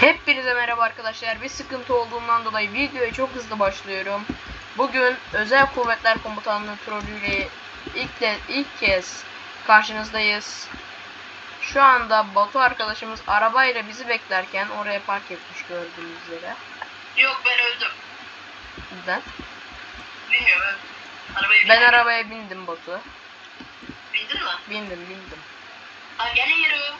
Hepinize merhaba arkadaşlar. Bir sıkıntı olduğundan dolayı videoya çok hızlı başlıyorum. Bugün Özel Kuvvetler Komutanlığı trolüyle ilk de ilk kez karşınızdayız. Şu anda Batu arkadaşımız arabayla bizi beklerken oraya park etmiş gördüğünüz üzere. Yok ben öldüm. Neden? Bilmiyorum. Arabaya Ben bindim. arabaya bindim Batu. Bindin mi? Bindim bindim. Ha geliyorum.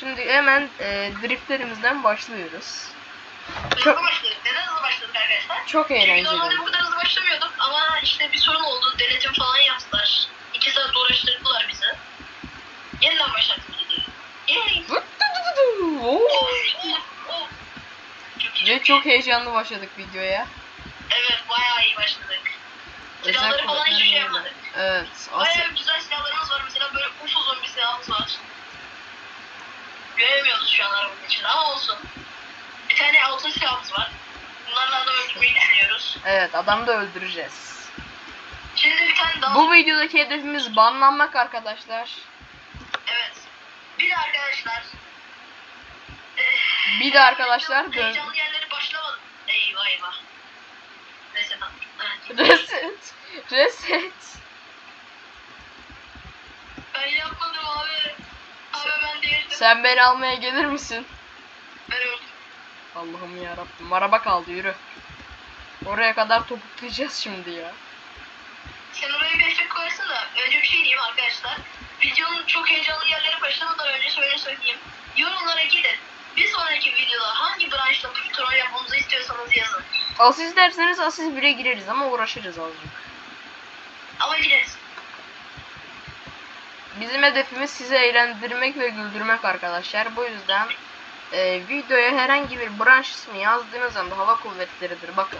Şimdi hemen e, driftlerimizden başlıyoruz. Hızlı başladık. Neden hızlı başladık arkadaşlar? Çok Çünkü eğlenceli. normalde bu kadar hızlı başlamıyorduk ama işte bir sorun oldu. Denetim falan yaptılar. İki saat uğraştırdılar bizi. Yeniden başlattık. Yay! Oh, oh, oh. Çok. Ve çok heyecanlı başladık videoya. Evet bayağı iyi başladık. Silahları falan hiçbir şey yapmadık. Evet. Bayağı güzel silahlarımız var. Mesela böyle ufuzun bir silahımız var. Göremiyoruz şu an arabanın içinde ama olsun. Bir tane altın silahımız var. Bunlarla adam öldürmeyi düşünüyoruz. Evet adamı da öldüreceğiz. Şimdi bir tane daha... Bu videodaki hedefimiz banlanmak arkadaşlar. Evet. Bir de arkadaşlar... eh, Bir de arkadaşlar Heyecanlı yerleri başlamadı. Eyvah eyvah. Evet. Reset. Reset. Ben yapmadım abi. Abi ben değildim. Sen beni almaya gelir misin? Ben öldüm. Allah'ım ya Rabbim. Araba kaldı yürü. Oraya kadar topuklayacağız şimdi ya. Sen oraya bir koyarsın da önce bir şey diyeyim arkadaşlar. Videonun çok heyecanlı yerleri başlamadan önce şöyle söyleyeyim. Yorumlara gidin. Bir sonraki videoda hangi branşta troll yapmamızı istiyorsanız yazın. Asist derseniz asist 1'e gireriz ama uğraşırız azıcık. Ama gideriz. Bizim hedefimiz sizi eğlendirmek ve güldürmek arkadaşlar. Bu yüzden e, videoya herhangi bir branş ismi yazdığınız anda hava kuvvetleridir. Bakın.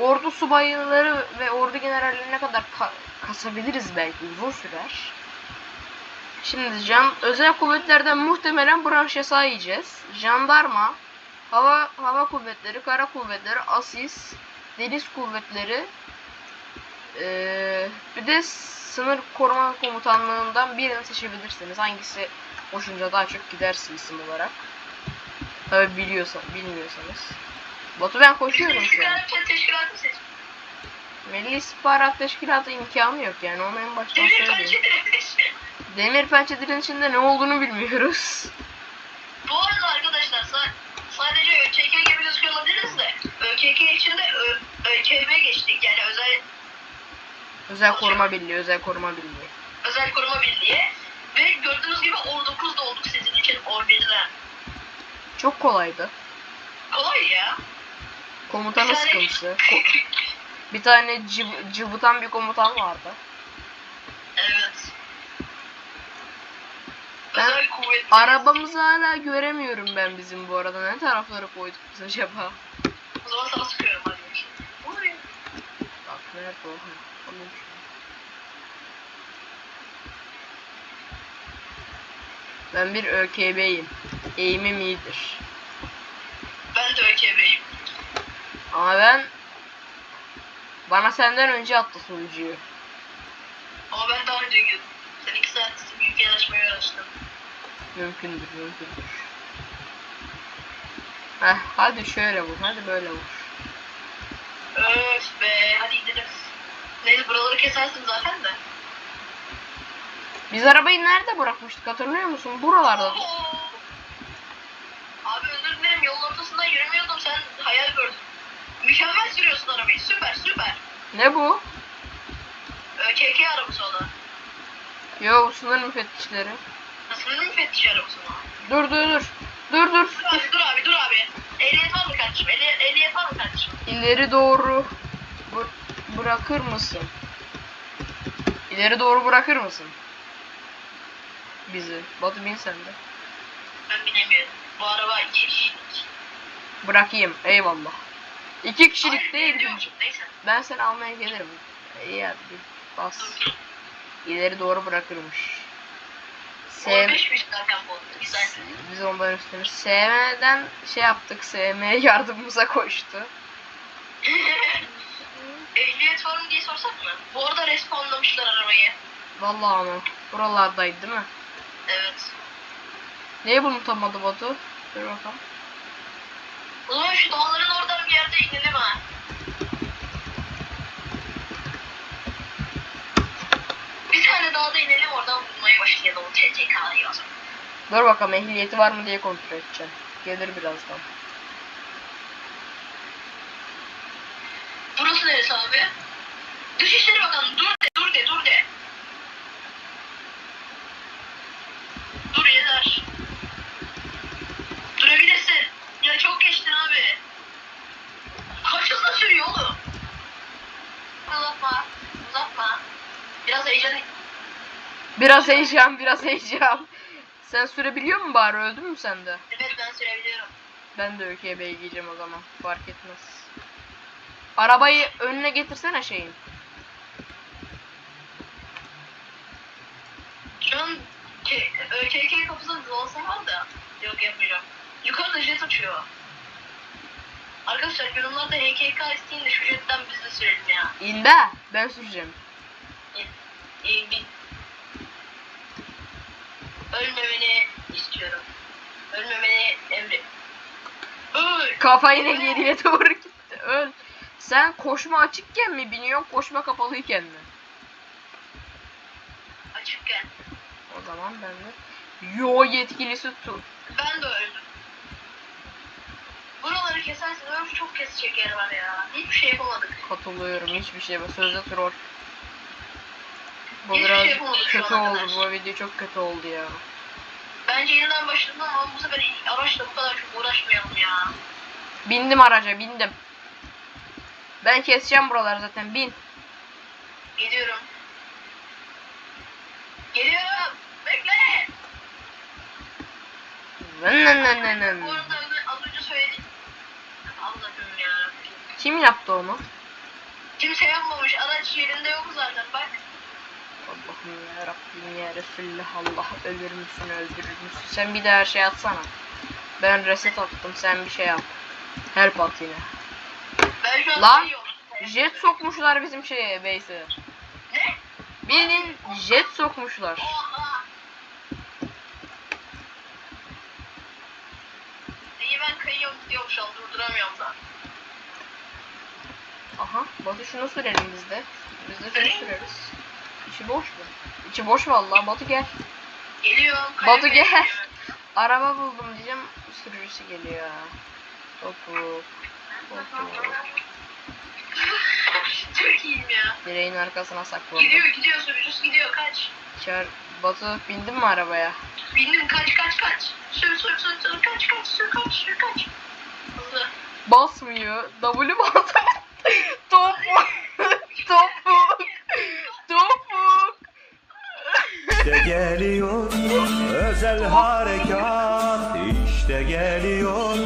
Ordu subayları ve ordu generallerine kadar ka- kasabiliriz belki uzun sürer. Şimdi can özel kuvvetlerden muhtemelen branş yasağı yiyeceğiz. Jandarma, hava hava kuvvetleri, kara kuvvetleri, asis, deniz kuvvetleri, ee, bir de sınır koruma komutanlığından birini seçebilirsiniz. Hangisi hoşunuza daha çok giderse isim olarak. Tabi biliyorsan, bilmiyorsanız. Batu ben koşuyorum şu an. Milli İstihbarat Teşkilatı imkanı yok yani onu en baştan söyleyeyim. pençe. Demir pençelerin içinde ne olduğunu bilmiyoruz. Bu arada arkadaşlar sa- sadece ÖKK gibi gözüküyor olabiliriz de ÖKK içinde Ö- ÖKB geçtik yani özel Özel Koruma Birliği, Özel Koruma Birliği. özel koruma birliği ve gördüğünüz gibi O9'da olduk sizin için O1'de. Çok kolaydı. Kolay ya. Komutanın Bir tane- sıkıntısı. Ko- bir tane cıv- cıvıtan bir komutan vardı. Evet. Ben- Özel. Arabamızı hala göremiyorum ben bizim bu arada. Ne taraflara koyduk biz acaba? O zaman sana sıkıyorum. Bak nerede o? Ha, alayım şunu. Ben bir ÖKB'yim. Eğimim iyidir. Ben de ÖKB'yim. Ama ben bana senden önce attı sunucuyu. Ama ben daha önce girdim. Sen iki saat ülke yanaşmaya uğraştın. Mümkündür, mümkündür. Heh, hadi şöyle vur, hadi böyle vur. Öf be hadi gidelim. Neyse buraları kesersin zaten de. Biz arabayı nerede bırakmıştık hatırlıyor musun? Buralarda. Oo. Abi özür dilerim yolun ortasından yürümüyordum sen hayal gördün. Mükemmel sürüyorsun arabayı süper süper. Ne bu? ÖKK arabası o da. Yo sınır müfettişleri. Sınır müfettiş arabası mı? Dur dur dur. Dur dur. Dur abi dur abi dur abi. Ehliyet var mı kardeşim? Ehliyet, ehliyet var mı kardeşim? İleri doğru bı- bırakır mısın? İleri doğru bırakır mısın? Bizi. Batu bin sen de. Ben binemiyorum. Bu araba iki kişilik. Bırakayım. Eyvallah. İki kişilik Hayır, değil. diyormuşum, Neyse. Ben seni almaya gelirim. İyi bir bas. İleri doğru bırakırmış. Sev beşmiş zaten bu. Güzel. biz ondan üstünü sevmeden şey yaptık. Sevmeye yardımımıza koştu. Ehliyet var mı diye sorsak mı? Bu arada respawnlamışlar arabayı. Vallahi ama buralardaydı değil mi? Evet. Neyi unutamadı Batu? Dur bakalım. O zaman şu dağların oradan bir yerde inelim ha. Bir tane dağda inelim oradan bulmaya başlayalım o zaman. Dur bakalım ehliyeti var mı diye kontrol edeceğim. Gelir birazdan. Burası neresi abi? Dışişleri Bakanı dur de dur de dur de. Dur yeter. Durabilirsin. Ya çok geçtin abi. Kaç hızla sürüyor oğlum? Uzatma. Uzatma. Biraz heyecan Biraz heyecan, biraz heyecan. Sen sürebiliyor musun bari? Öldün mü sen de? Evet ben sürebiliyorum. Ben de öyküye beygiyeceğim o zaman. Fark etmez. Arabayı önüne getirsene şeyin. Şu an K- ÖKK kapısında dolasam da. Yok yapmayacağım. Yukarıda jet uçuyor. Arkadaşlar yorumlarda HKK isteyin de şu jetten biz de sürelim ya. İn be. Ben süreceğim. İyi bir... Ölmemeni istiyorum. Ölmemeni emri. Öl! Kafa yine geriye doğru gitti. Öl. Sen koşma açıkken mi biniyorsun, koşma kapalıyken mi? Açıkken. O zaman ben de yo yetkilisi tut. Ben de öldüm. Buraları kesersin. Öf çok kesecek yer var ya. Hiçbir şey yapamadık. Katılıyorum hiçbir şey. Sözde troll. Bu Hiçbir biraz şey yapamadık şu kötü ana oldu. kadar. Bu video çok kötü oldu ya. Bence yeniden başladım ama bu sefer araçla bu kadar çok uğraşmayalım ya. Bindim araca bindim. Ben keseceğim buraları zaten bin. Geliyorum. Geliyorum. Bekle. Nın nın nın nın nın. Bu arada az- az önce söyledim. Allah'ım ya. Kim yaptı onu? Kimse yapmamış. Araç yerinde yok zaten bak. Allah'ım ya Rabbim ya Resulullah Allah ölür müsün öldürür müsün? Sen bir de her şey atsana. Ben reset attım sen bir şey yap. Help at yine. Lan! sayıyorum. Jet sokmuşlar bizim şeye base'e. Ne? Bildiğin jet sokmuşlar. Oha. İyi ben kayıyorum gidiyorum şu an durduramıyorum da. Aha Batu şunu sürelim biz de. Biz de şunu süreriz. İçi boş mu? İçi boş vallahi Batu gel. Geliyorum. Batu gel. Araba buldum diyeceğim sürücüsü geliyor. Topu. Topu. Çok iyiyim ya. Direğin arkasına saklandım. Gidiyor gidiyor sürücüsü gidiyor kaç. Çağır. Batu bindin mi arabaya? Bindim kaç kaç kaç. Sür sür sür sür kaç kaç sür kaç sür kaç. Hızlı. Basmıyor. W bas. Topuk. Topuk. Topuk. İşte geliyor özel harekat işte geliyor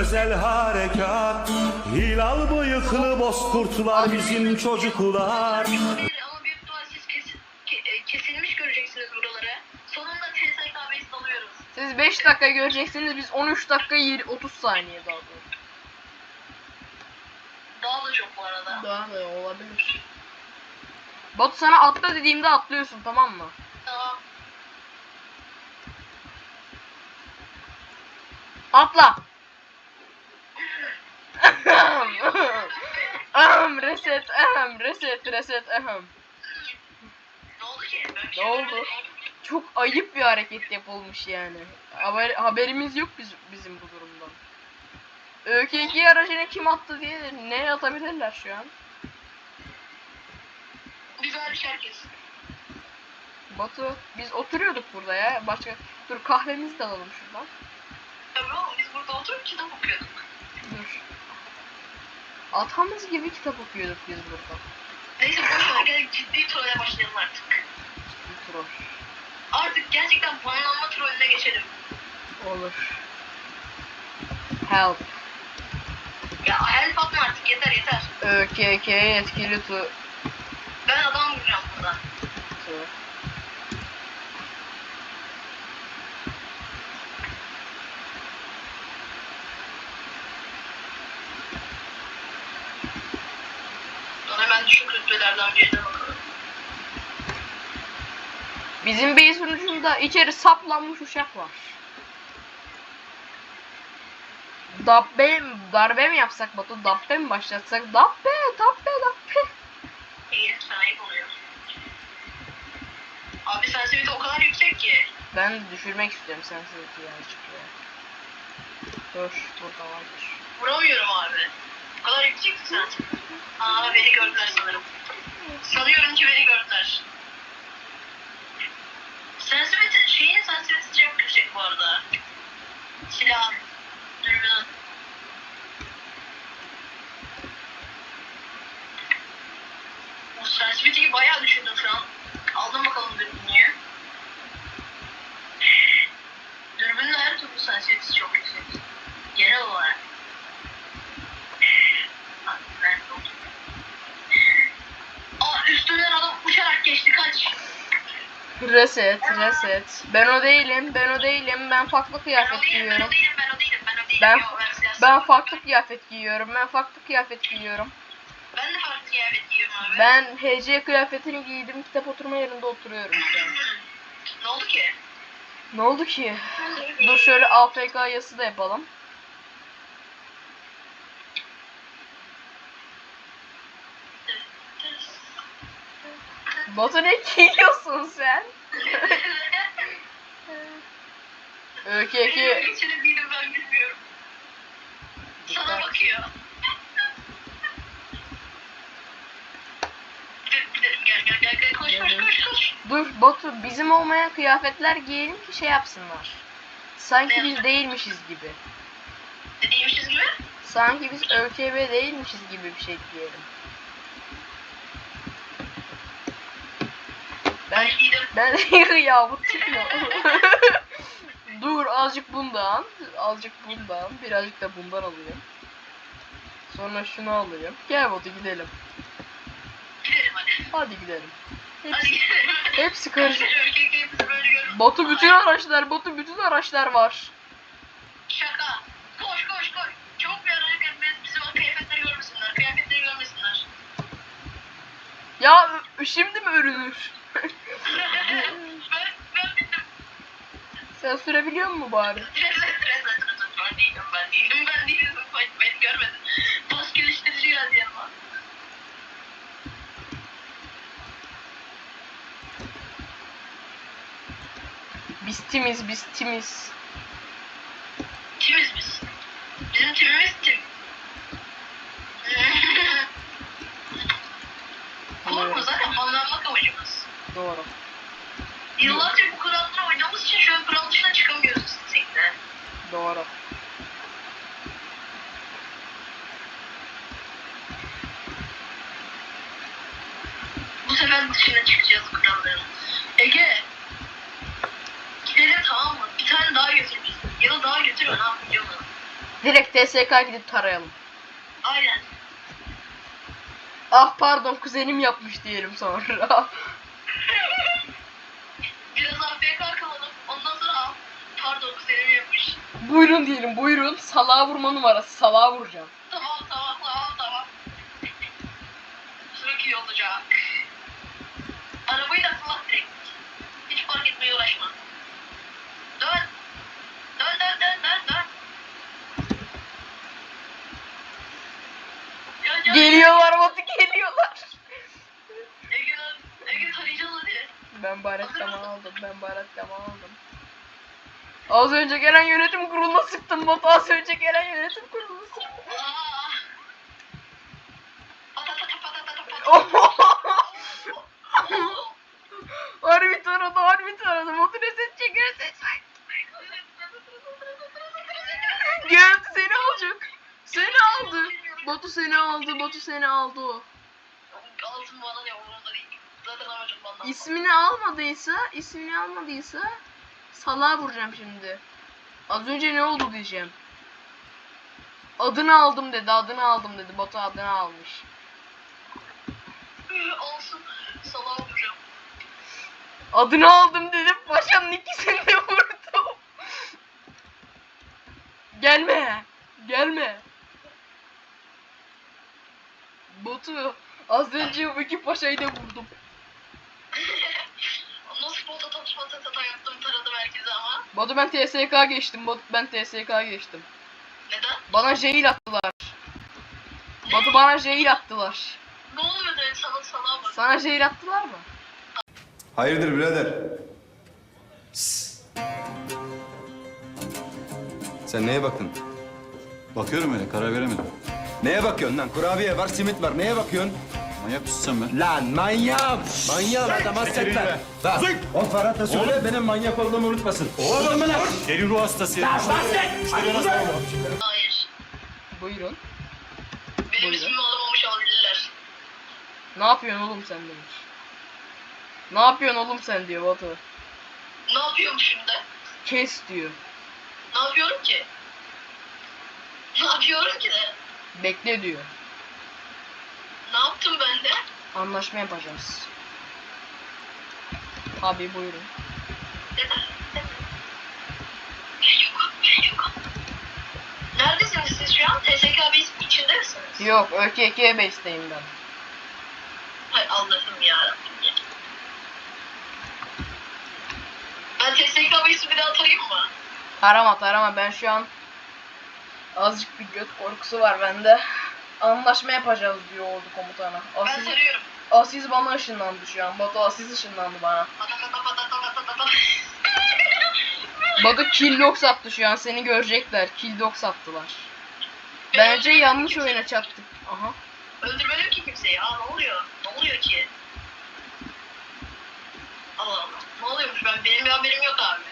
özel harekat Hilal bıyıklı bozkurtlar bizim çocuklar Ama büyük ihtimal siz kesin, ke- e, kesilmiş göreceksiniz buraları. Sonunda TSKB'yi salıyoruz. Siz 5 dakika göreceksiniz biz 13 dakika yir- 30 saniye daha doğrusu. Daha da çok bu arada. Daha da olabilir. Batu sana atla dediğimde atlıyorsun tamam mı? Tamam. Atla. Ahem reset ahem reset reset ahem. Ne oldu. Çok ayıp bir hareket yapılmış yani. Haber, haberimiz yok biz, bizim bu durumdan. ÖKG aracına kim attı diye ne atabilirler şu an? Bir şey herkes. Batu biz oturuyorduk burada ya. Başka dur kahvemizi de alalım şuradan. Oğlum biz burada oturup kitap okuyorduk. Dur. Atamız gibi kitap okuyorduk biz burada. Neyse boş ver gel ciddi trolle başlayalım artık. Bir troll. Artık gerçekten puanlanma trolüne geçelim. Olur. Help. Ya help atma artık yeter yeter. ÖKK yetkili tu. Ben adam vuracağım burada. tu. Dur hemen düşük rütbelerden birine bakalım. Bizim bey sunucunda içeri saplanmış uşak var. Dabbe, darbe mi yapsak Batu? Dabbe mi başlatsak? Dabbe, dabbe, dabbe. İyi, sana ayıp oluyor. Abi sensitivite o kadar yüksek ki. Ben düşürmek istiyorum sensitivity'yi azıcık ya. Dur, burada vardır. Vuramıyorum abi. Kadar yüksek ki sensitivite. Aa beni gördüler sanırım. Sanıyorum ki beni gördüler. Sensitivite, şeyin sensitivitesi çok yüksek bu arada. Silahın, dürbünün. Bu sensitiviteyi bayağı düşürdüm şu an. Aldım bakalım dürbünü. Dürbünün her türlü sensitivitesi çok yüksek. Genel olarak. Bak, nerede oldu? Aa üstümden adam uçarak geçti kaç. Reset, reset. Ben o değilim, ben o değilim. Ben farklı kıyafet giyiyorum. ben ben farklı kıyafet giyiyorum. Ben farklı kıyafet giyiyorum. Ben de farklı kıyafet giyiyorum abi. Ben HC kıyafetini giydim. Kitap oturma yerinde oturuyorum şu an. ne oldu ki? Ne oldu ki? Dur şöyle AFK yası da yapalım. Batu ne giyiyorsun sen? Öykü Benim öykü. içine değilim ben bilmiyorum. Sana bakıyor. Gidelim gel gel gel gel koş koş Gidelim. koş koş. Dur Batu bizim olmayan kıyafetler giyelim ki şey yapsınlar. Sanki Ne biz değilmişiz gibi. Dediğimişiz gibi. Sanki biz ÖKB değilmişiz gibi bir şey giyelim. Ben Ben ya bu ne? Dur azıcık bundan, azıcık bundan, birazcık da bundan alayım. Sonra şunu alayım. Gel Batu gidelim. Gidelim hadi. Hadi gidelim. Hadi Hepsi, gidelim. hepsi karışık. Batu bütün araçlar, Batu bütün araçlar var. Şaka. Koş koş koş. Çok bir araya gelmez. Bizim o kıyafetleri görmesinler. Kıyafetleri görmesinler. Ya şimdi mi örülür? Sen sürebiliyor musun bari? Ben değilim ben değilim ben değilim. Ben, beni görmedin. Bas geliştirici geldi yanıma. Biz timiz, biz timiz. Kimiz biz? Bizim timimiz tim. Olur mu zaten banlanmak amacımız. Doğru. Yıllarca bu kuralları oynadığımız için şu an kural dışına çıkamıyoruz kesinlikle. Doğru. Bu sefer dışına çıkacağız kuralların. Ege. Gidelim tamam mı? Bir tane daha götür bizi. Ya da daha götürme ne yapacağım onu. Direkt TSK gidip tarayalım. Aynen. Ah pardon kuzenim yapmış diyelim sonra. pardon kuzenim yapmış. buyurun diyelim buyurun. Salağa vurma numarası. Salağa vuracağım. Tamam tamam tamam tamam. Çok iyi olacak. Arabayı da fırlat direkt. Hiç fark etmeye uğraşma. Dön. Dön dön dön dön dön. Gel, gel. Geliyorlar Batu geliyorlar. Ege. Ege tarayacağız hadi. Ben baharatlamı aldım. Ben baharatlamı aldım. Az önce gelen yönetim kuruluna sıktım Batu. Az önce gelen yönetim kuruluna sıktım. Harbi taradı harbi taradı. Batu reset çek reset çek. Geldi seni alacak. Seni aldı. Batu seni aldı. Batu seni aldı o. Altın bana ne umurumda değil. Zaten amacım bana. İsmini almadıysa, ismini almadıysa salağa vuracağım şimdi. Az önce ne oldu diyeceğim. Adını aldım dedi, adını aldım dedi. Batu adını almış. Olsun. Salağa vuracağım. Adını aldım dedim, paşanın ikisini de vurdum. Gelme, gelme. Batu, az önce bu iki paşayı da vurdum. Batu ben TSK geçtim, Batu ben TSK geçtim. Neden? Bana jail attılar. Batu bana jail attılar. Ne oluyor dedi sana sana bak. Sana jail attılar mı? Hayırdır birader? Sen neye baktın? Bakıyorum öyle karar veremedim. Neye bakıyorsun lan? Kurabiye var, simit var. Neye bakıyorsun? Manyak mısın sen be? Lan manyağım! Manyağım adam hasretler. Lan o Ferhat'a söyle benim manyak olduğumu unutmasın. Oğlum mu lan? Deli ruh hastası ya. Hayır. Buyurun. Benim Buyurun. ismimi alamamış olabilirler. Ne yapıyorsun oğlum sen demiş. Ne yapıyorsun oğlum sen diyor Batu. Ne yapıyorum şimdi? Kes diyor. Ne yapıyorum ki? Ne yapıyorum ki de? Bekle diyor. Ne yaptım ben de? Anlaşma yapacağız. Abi buyurun. Neredesiniz siz şu an? TSK bir içinde misiniz? Yok ÖKK base'deyim ben. Hay Allah'ım yarabbim ya. Ben TSK base'i bir daha tarayayım mı? Tarama tarama ben şu an azıcık bir göt korkusu var bende. Anlaşma yapacağız diyor ordu komutanı. Ben Asiz, tarıyorum. Asiz bana ışınlandı şu an. Batu Asiz ışınlandı bana. Batu kill lock attı şu an seni görecekler. Kill lock attılar. Bence yanlış oyuna çattık. Aha. Öldürmedim ki kimseyi. Aa ne oluyor? Ne oluyor ki? Allah Allah. Ne oluyormuş ben? Benim bir haberim yok abi.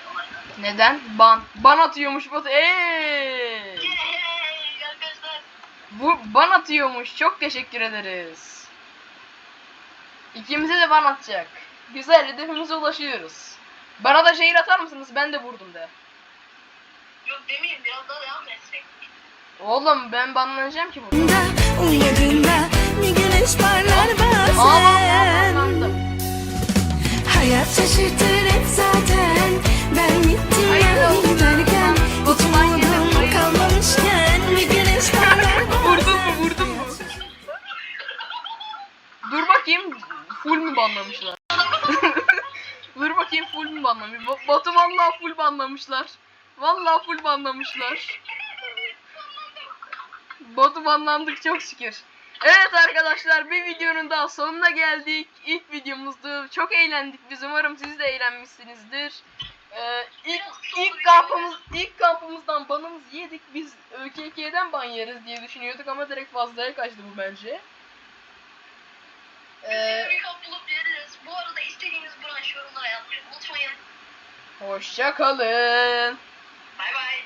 Neden? Ban. Ban atıyormuş Batu. Eee. Bu ban atıyormuş. Çok teşekkür ederiz. İkimize de ban atacak. Güzel hedefimize ulaşıyoruz. Bana da şehir atar mısınız? Ben de vurdum de. Yok demeyeyim biraz daha devam etsek. Oğlum ben banlanacağım ki burada. Uyadığında bir güneş parlar Aa bazen banlandım. Hayat şaşırtır hep zaten bakayım full mü banlamışlar? Dur bakayım full mü banlamış? Ba- Batu vallahi full banlamışlar. Vallahi full banlamışlar. Batu banlandık çok şükür. Evet arkadaşlar bir videonun daha sonuna geldik. İlk videomuzdu. Çok eğlendik biz. Umarım siz de eğlenmişsinizdir. Ee, ilk, ilk kampımız ilk kampımızdan banımızı yedik. Biz ÖKK'den ban yeriz diye düşünüyorduk ama direkt fazlaya kaçtı bu bence. Ee, bir kap. Bu arada istediğiniz branş yorumlara yazmayı unutmayın. Hoşça kalın. Bay bay.